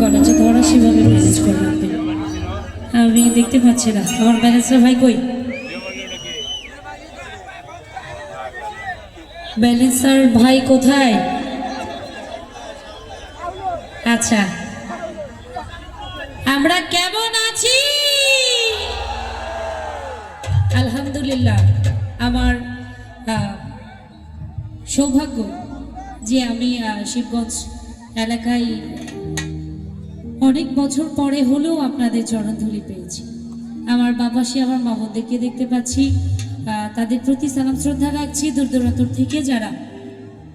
গলাটা ধরা সেভাবে ম্যানেজ করে রাখবেন আমি দেখতে পাচ্ছি না আমার ব্যালেন্সার ভাই কই? ব্যালেন্সার ভাই কোথায়? আচ্ছা। আমরা কেমন আছি? আলহামদুলিল্লাহ, আমার সৌভাগ্য যে আমি শিবগঞ্জ এলাকায় অনেক বছর পরে হলেও আপনাদের চরণধুলি পেয়েছি। আমার বাবাসী, আমার মামনদেরকে দেখতে পাচ্ছি। তাদের প্রতি সালাম, শ্রদ্ধা রাখছি। দূর দূরান্তর থেকে যারা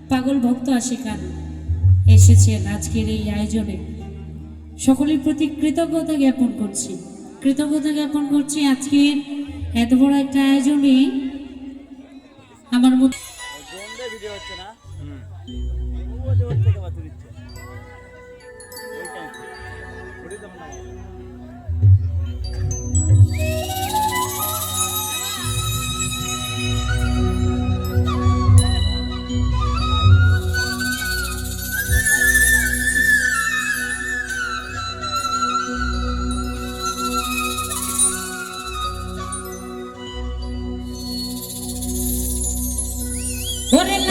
পাগল ভক্ত আশিকান এসেছেন আজকের এই আয়োজনে। সকলের প্রতি কৃতজ্ঞতা জ্ঞাপন করছি। কৃতজ্ঞতা জ্ঞাপন করছি আজকের এত বড় একটা আয়োজনে। আমার হচ্ছে না? Por el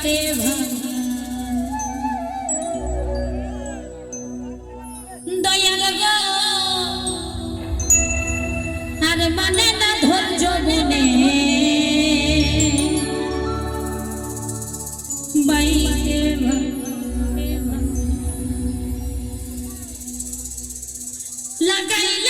বাইতে দয়াল আর মানে না ধৈর্য গুনে বাইরে লাগাইলে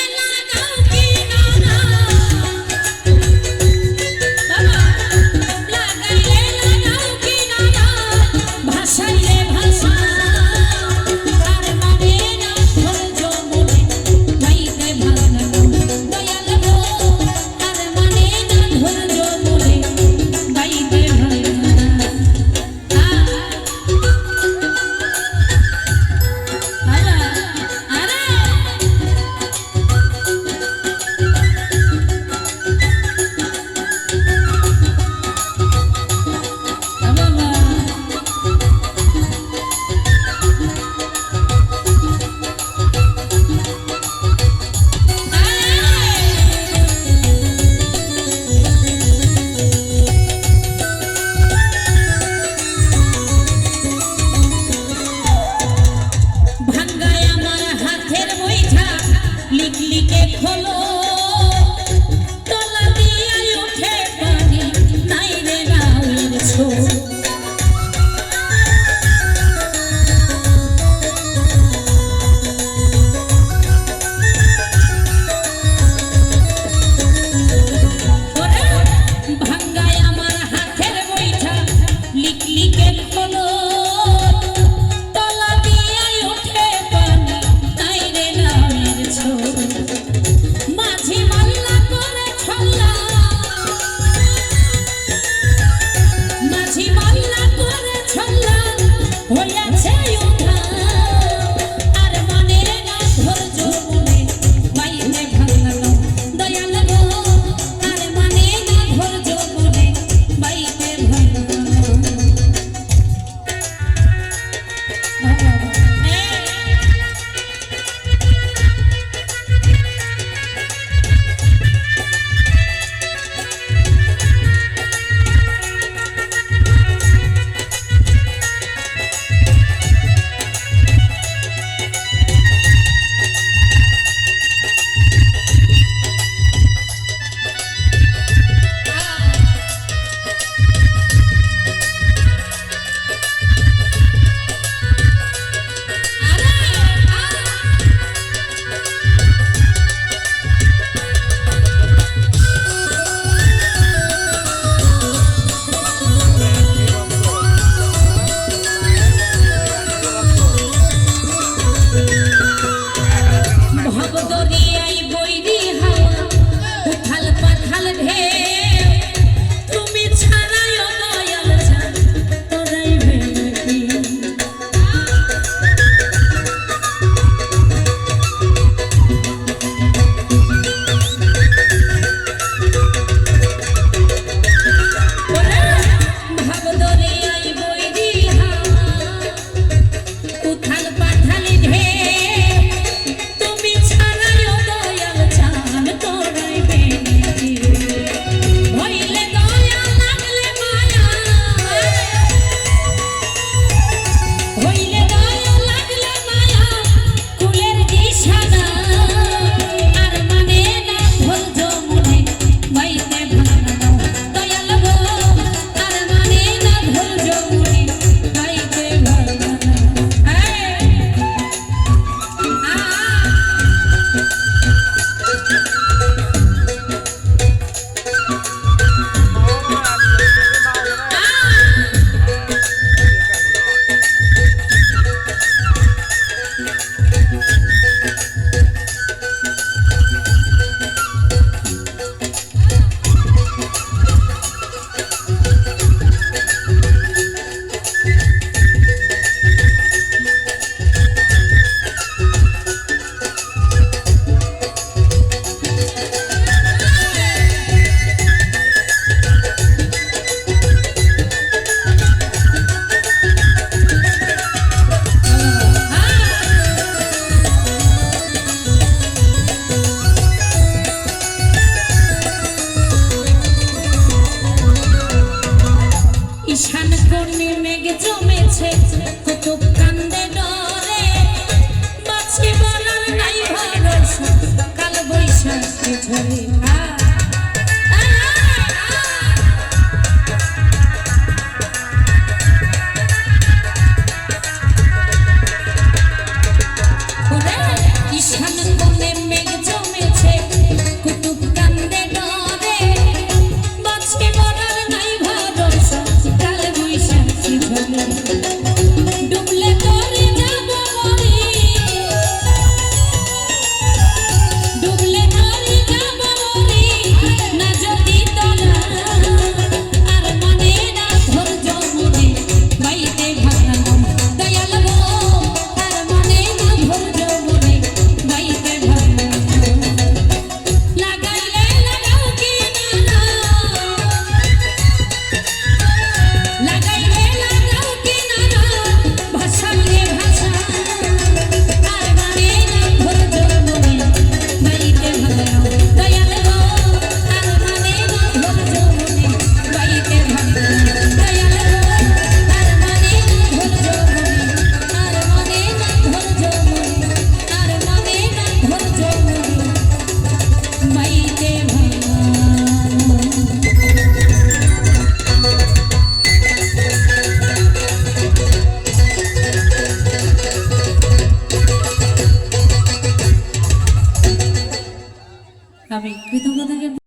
color. tell him